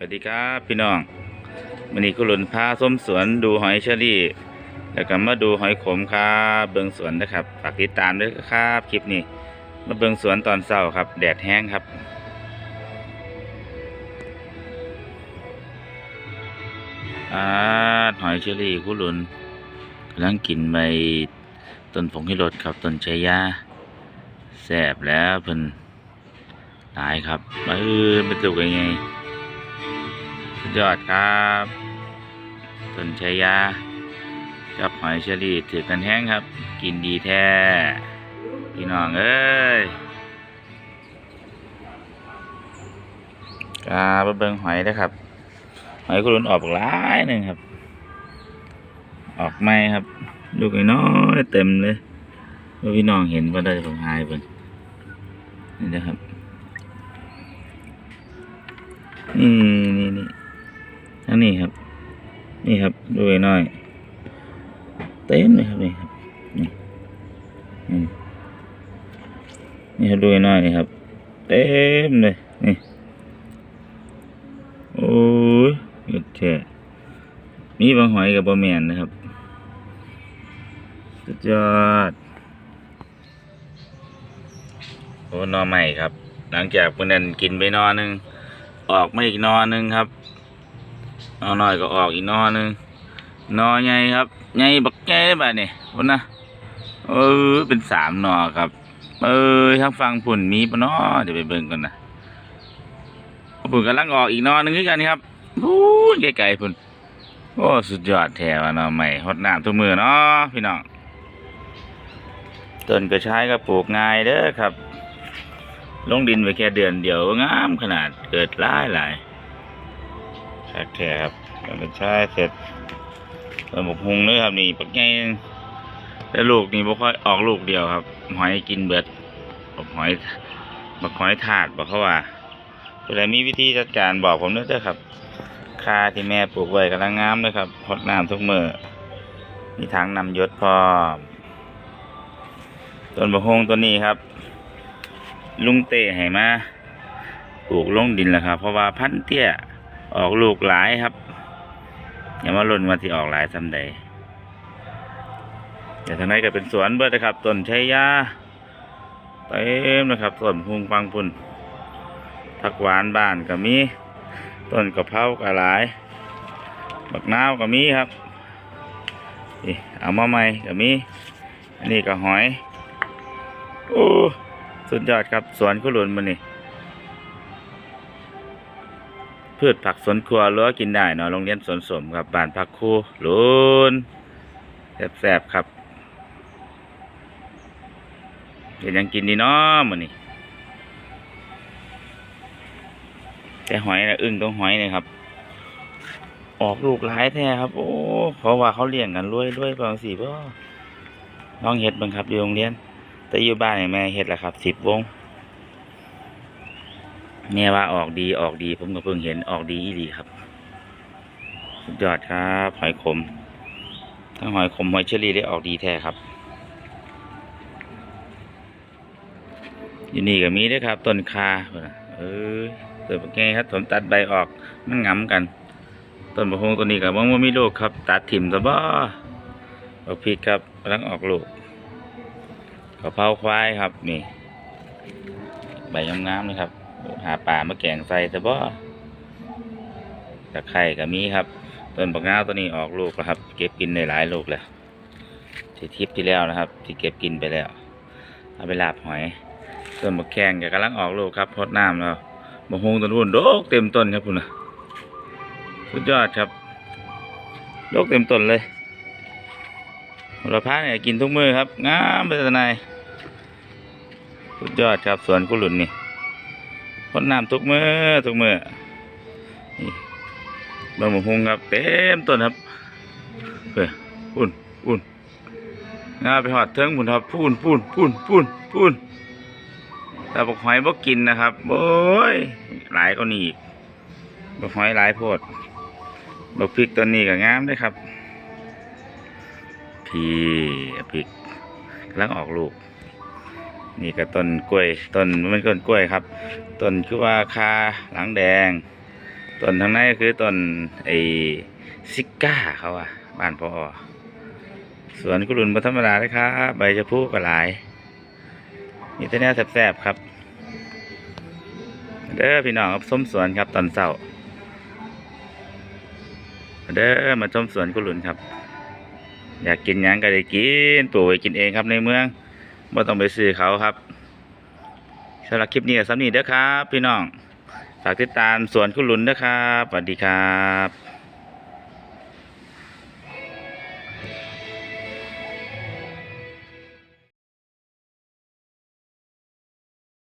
สวัสดีครับพี่น้องวันนี้คุณหลุนพาส้มสวนดูหอยเชอรี่ แล้วก็มาดูหอยขมครับเบิงสวนนะครับฝากติดตามด้วยครับคลิปนี้ มาเบิงสวนตอนเช้าครับ แดดแห้งครับอาหอยเชอรี่คุณหลุนกำลังกินใบต้นผงให้รสครับต้นชายาแสบแล้วเพิ่นหลายครับมาเออเป็นตุกยังไง สุดยอดครับต้นชายา กับหอยเชอรี่ถือกันแห้งครับ กินดีแท้ พี่น้องเอ้ยกาบเบิงหอยนะครับ หอยกุลุนออกหลายหนึ่งครับ ออกไม่ครับ ลูกน้อยเต็มเลยว่าพี่น้องเห็นก็ได้ผมหายไปนี่นะครับ นี่นี่นี่ ทั้งนี้ครับ นี่ครับดูไอ้น้อย เต็มเลยครับนี่ครับนี่นี่ครับดูไอ้น้อยนี่ครับ เต็มเลยนี่โอ้ยเห็ดแช่มีบางหอยกับบะแมนนะครับสุดยอดโอ้นอใหม่ครับ หลังจากเมื่อนั้นกินไปนอหนึ่งออกมาอีกนอหนึ่งครับ นอน้อยก็ออกอีกนอหนึงนอใหญ่ครับใหญ่บักแก่แบบนี้พุ่นนะเออเป็นสามนอครับ เออทางฟังพุ่นมีปะนอเดี๋ยวไปเบิ่งกันนะพุ่นกำลังออกอีกนอหนึงคือกันครับพูนไกลๆพุ่นโอ้สุดยอดแท้ว่ะนอใหม่ฮดน้ำทุกมือเนาะพี่น้องต้นกระชายก็ปลูกง่ายเด้อครับ ลงดินไปแค่เดือนเดียวงามขนาดเกิดหลายหลาย แท็กแท้ครับแล้วก็ใช้เสร็จแล้วหมกหุงด้วยครับนี่ปักไงแต่ลูกนี่บ่ค่อยออกลูกเดียวครับ หอยกินเบิดบักหอยบักหอยถาดบอกเขาว่าตัวใดมีวิธีจัดการบอกผมด้วยเด้อครับคาที่แม่ปลูกไว้กำลังงามเลยครับพดน้ำทุกมือมีทางนำยศพร้อมต้นบักฮงตัวนี้ครับ ลุงเต้ให้มาปลูกลงดินแล้วครับ เพราะว่าพันธุ์เตี้ย ออกลูกหลายครับอย่ามาล่นมาที่ออกหลายซ้ำใดเดี๋ยวทางในก็เป็นสวนเบิดนะครับต้นชัยยาเต็มนะครับต้นพุงฟังพุ่นผักหวานบ้านก็มีต้นกะเพราก็หลายบักนาวก็มีครับนี่เอามาใหม่ก็มีอันนี้ก็หอยโอ้สุดยอดครับสวนขุหลุนมันนี่ พืชผักสวนครัวรือว่ากินได้เนาะโรงเรียนสวนสมครับบ้านพักครูลุนแซ่บๆครับเดี๋ยวยังกินดีเนาะมื้อนี้แต่หอยนะอึ้งตรงหอยนี่ครับ ออกลูกหลายแท้ครับ โอ้เพราะว่าเขาเลี้ยงกันรวยรวยบางสิบ่น้องเฮ็ดบังครับอยู่โรงเรียน แต่อยู่บ้านแม่เฮ็ดแหละครับสิบวง แม่ว่าออกดีออกดี ผมก็เพิ่งเห็นออกดีอีดีครับ สุดยอดครับหอยขมทั้งหอยขมหอยเชอรี่ได้ออกดีแท้ครับอยู่นี่ก็มีด้วยครับต้นคาเออต้นเป็นไงครับผมตัดใบออกมันงํกัน ต้นประพงตัวนี้กับว่ามีลูกครับ ตัดถิ่มซะบ่เอาพริกครับกำลังออกลูกกะเพราควายครับนี่ ใบงามๆเลยครับ หาป่ามาแกงใส่แต่บ่ตะไคร่ก็มีครับ ต้นบักนาวตัวนี้ออกลูกแล้วครับ เก็บกินได้หลายลูกแล้วที่ทิพย์ที่แล้วนะครับ ที่เก็บกินไปแล้ว เอาไปลาบหอย ต้นบักแข้งก็กำลังออกลูกครับพดน้ำแล้วมะฮงต้นรุ่นโดกเต็มต้นครับคุณนะสุดยอดครับโดกเต็มต้นเลยมะพ้าเนี่ยกินทุกมือครับงามไปทนายสุดยอดครับสวนกุหลุนนี่ พ่นน้ำทุกมือทุกมือนี่บางหมูฮงครับเต็มต้นครับเฮ้ยปุ่นปุ่นงาไปหอดเทิงปุ่นครับปุ่นปุ่นปุ่นปุ่นปุ่นแต่บอกหอยบอกกินนะครับโอ้ยหลายก็นี่บอกหอยหลายโพดบอกพริกตัวนี้ก็งามด้วยครับพี่พริกกำลังออกลูก นี่ก็ต้นกล้วยต้นมันเป็นต้นกล้วยครับต้นคือว่าคาหลังแดงต้นทางในก็คือต้นไอซิก้าเขาอะบ้านพ่อสวนกุหลุนบธรรมดาเลยครับใบจะพูก็หลายมีแต่แนวแสบๆครับเด้อพี่น้องครับส้มสวนครับตอนเช้าเด้อมาชมสวนกุหลุนครับ อยากกินยังก็ได้กินปลูกไว้กินเองครับในเมือง ไม่ต้องไปซื้อเขาครับสำหรับคลิปนี้ก็สำนีเด้อครับ พี่น้อง ฝากติดตามสวนกุหลุนนะครับสวัสดีครับ